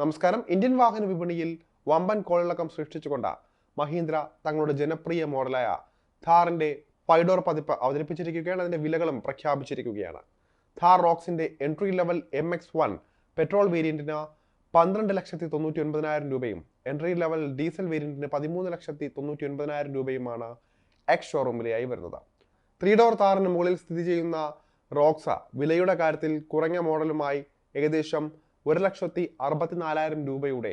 നമസ്കാരം. ഇന്ത്യൻ വാഹന വിപണിയിൽ വമ്പൻ കോളിളക്കം സൃഷ്ടിച്ചുകൊണ്ട് മഹീന്ദ്ര തങ്ങളുടെ ജനപ്രിയ മോഡലായ ഥാറിന്റെ ഫൈഡോർ പതിപ്പ് അവതരിപ്പിച്ചിരിക്കുകയാണ്. അതിന്റെ വിലകളും പ്രഖ്യാപിച്ചിരിക്കുകയാണ്. Thar റോക്സിന്റെ entry level M X one petrol വേരിയന്റിന് പന്ത്രണ്ട് ലക്ഷത്തി തൊണ്ണൂറ്റി ഒൻപതിനായിരം രൂപയും എൻട്രി ലെവൽ ഡീസൽ വേരിയന്റിന് പതിമൂന്ന് ലക്ഷത്തി തൊണ്ണൂറ്റി ഒൻപതിനായിരം രൂപയുമാണ് എക്സ് ഷോറൂമിലായി വരുന്നത്. ത്രീ ഡോർ താറിന് മുകളിൽ സ്ഥിതി ചെയ്യുന്ന റോക്സ വിലയുടെ കാര്യത്തിൽ കുറഞ്ഞ മോഡലുമായി ഏകദേശം ഒരു ലക്ഷത്തി അറുപത്തിനാലായിരം രൂപയുടെ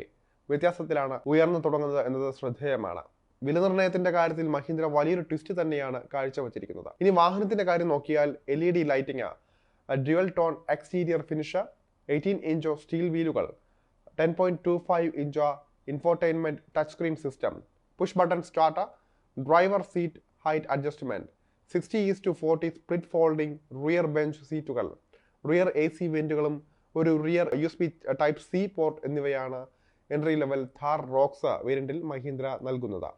വ്യത്യാസത്തിലാണ് ഉയർന്നു തുടങ്ങുന്നത് എന്നത് ശ്രദ്ധേയമാണ്. വില നിർണയത്തിന്റെ കാര്യത്തിൽ മഹീന്ദ്ര വലിയൊരു ട്വിസ്റ്റ് തന്നെയാണ് കാഴ്ചവച്ചിരിക്കുന്നത്. ഇനി വാഹനത്തിന്റെ കാര്യം നോക്കിയാൽ L E D lighting dual tone exterior finish eighteen ഇഞ്ചോ steel വീലുകൾ ten point two five ഇഞ്ചോ infotainment touch screen system push button start driver seat height adjustment sixty is to forty split folding rear bench സീറ്റുകൾ rear A C വെന്റുകളും ഒരു rear U S B type C port എന്നിവയാണ് entry level Thar Roxx വേരിയന്റിൽ മഹീന്ദ്ര നൽകുന്നത്.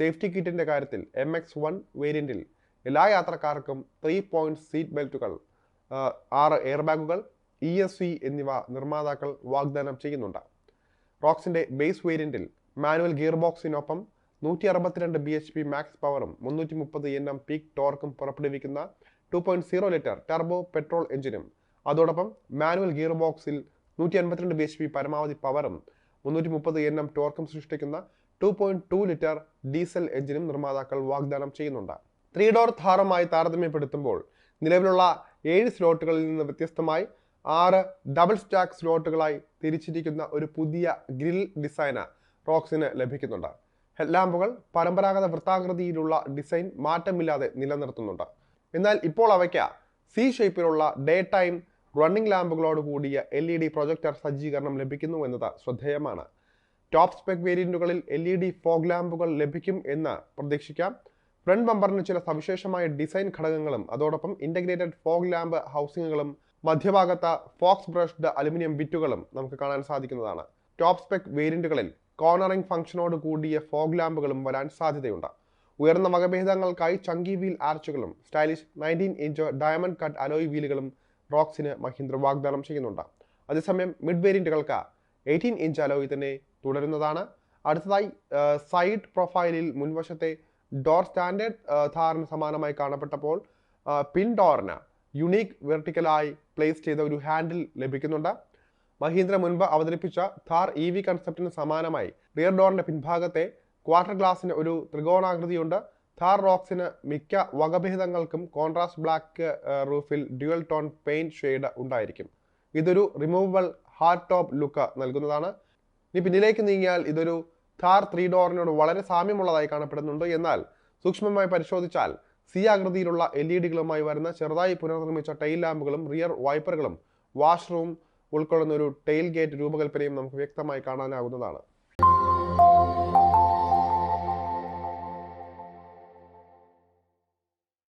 Safety കിറ്റിന്റെ കാര്യത്തിൽ M X one വേരിയന്റിൽ എല്ലാ യാത്രക്കാർക്കും three point seat ബെൽറ്റുകൾ ആറ് എയർ ബാഗുകൾ ഇ എസ് സി എന്നിവ നിർമ്മാതാക്കൾ വാഗ്ദാനം ചെയ്യുന്നുണ്ട്. റോക്സിന്റെ ബേസ് വേരിയന്റിൽ മാനുവൽ ഗിയർ ബോക്സിനൊപ്പം നൂറ്റി അറുപത്തിരണ്ട് ബി എച്ച് പി മാക്സ് പവറും മുന്നൂറ്റി മുപ്പത് എൻ എം പീക്ക് ടോർക്കും പുറപ്പെടുവിക്കുന്ന two point zero litre turbo petrol എഞ്ചിനും അതോടൊപ്പം മാനുവൽ ഗിയർ ബോക്സിൽ നൂറ്റി അൻപത്തിരണ്ട് ബി എച്ച് പി പരമാവധി പവറും മുന്നൂറ്റി മുപ്പത് എൻ എം ടോർക്കും സൃഷ്ടിക്കുന്ന two point two litre diesel എഞ്ചിനും നിർമ്മാതാക്കൾ വാഗ്ദാനം ചെയ്യുന്നുണ്ട്. ത്രീ ഡോർ ഥാറുമായി താരതമ്യപ്പെടുത്തുമ്പോൾ നിലവിലുള്ള ഏഴ് സ്ലോട്ടുകളിൽ നിന്ന് വ്യത്യസ്തമായി ആറ് ഡബിൾ സ്റ്റാക്ക് സ്ലോട്ടുകളായി തിരിച്ചിരിക്കുന്ന ഒരു പുതിയ ഗ്രിൽ ഡിസൈന് റോക്സിന് ലഭിക്കുന്നുണ്ട്. ഹെഡ്ലാമ്പുകൾ പരമ്പരാഗത വൃത്താകൃതിയിലുള്ള ഡിസൈൻ മാറ്റമില്ലാതെ നിലനിർത്തുന്നുണ്ട്. എന്നാൽ ഇപ്പോൾ അവയ്ക്ക് സി ഷേപ്പിലുള്ള ഡേ ടൈം റണ്ണിംഗ് ലാമ്പുകളോട് കൂടിയ എൽ ഇ ഡി പ്രൊജക്ടർ സജ്ജീകരണം ലഭിക്കുന്നു എന്നത് ശ്രദ്ധേയമാണ്. ടോപ്പ് സ്പെക് വേരിയന്റുകളിൽ എൽ ഇ ഡി ഫോഗ് ലാമ്പുകൾ ലഭിക്കും എന്ന് പ്രതീക്ഷിക്കാം. ഫ്രണ്ട് ബമ്പറിന് ചില സവിശേഷമായ ഡിസൈൻ ഘടകങ്ങളും അതോടൊപ്പം ഇന്റഗ്രേറ്റഡ് ഫോഗ് ലാമ്പ് ഹൗസിങ്ങുകളും മധ്യഭാഗത്ത് ഫോക്സ് ബ്രഷ്ഡ് അലുമിനിയം ബിറ്റുകളും നമുക്ക് കാണാൻ സാധിക്കുന്നതാണ്. ടോപ്പ് സ്പെക് വേരിയന്റുകളിൽ കോർണറിംഗ് ഫംഗ്ഷനോട് കൂടിയ ഫോഗ് ലാമ്പുകളും വരാൻ സാധ്യതയുണ്ട്. ഉയർന്ന വകഭേദങ്ങൾക്കായി chunky wheel ആർച്ചുകളും stylish nineteen inch diamond cut alloy വീലുകളും റോക്സിന് മഹീന്ദ്ര വാഗ്ദാനം ചെയ്യുന്നുണ്ട്. അതേസമയം മിഡ് വേരിയന്റുകൾക്ക് എയ്റ്റീൻ ഇഞ്ച് അലോയി തന്നെ തുടരുന്നതാണ്. അടുത്തതായി സൈഡ് പ്രൊഫൈലിൽ മുൻവശത്തെ ഡോർ സ്റ്റാൻഡേർഡ് ധാരണ സമാനമായി കാണപ്പെട്ടപ്പോൾ പിൻ ഡോറിന് യുണീക്ക് വെർട്ടിക്കലായി പ്ലേസ് ചെയ്ത ഒരു ഹാൻഡിൽ ലഭിക്കുന്നുണ്ട്. മഹീന്ദ്ര മുൻപ് അവതരിപ്പിച്ച ഥാർ ഇ വി കൺസെപ്റ്റിന് സമാനമായി റിയർ ഡോറിന്റെ പിൻഭാഗത്തെ ക്വാർട്ടർ ഗ്ലാസിന് ഒരു ത്രികോണാകൃതിയുണ്ട്. ഥാർ റോക്സിന് മിക്ക വകഭേദങ്ങൾക്കും കോൺട്രാസ്റ്റ് ബ്ലാക്ക് റൂഫിൽ ഡ്യുവൽ ടോൺ പെയിന്റ് ഷെയ്ഡ് ഉണ്ടായിരിക്കും. ഇതൊരു റിമൂവബിൾ ഹാർഡ് ടോപ്പ് ലുക്ക് നൽകുന്നതാണ്. ഇനി പിന്നിലേക്ക് നീങ്ങിയാൽ ഇതൊരു ഥാർ ത്രീ ഡോറിനോട് വളരെ സാമ്യമുള്ളതായി കാണപ്പെടുന്നുണ്ട്. എന്നാൽ സൂക്ഷ്മമായി പരിശോധിച്ചാൽ സി ആകൃതിയിലുള്ള എൽ ഇ ഡികളുമായി വരുന്ന ചെറുതായി പുനർനിർമ്മിച്ച ടൈൽ ലാമ്പുകളും റിയർ വൈപ്പറുകളും വാഷ്റൂം ഉൾക്കൊള്ളുന്ന ഒരു ടെയിൽ ഗേറ്റ് രൂപകൽപ്പനയും നമുക്ക് വ്യക്തമായി കാണാനാകുന്നതാണ്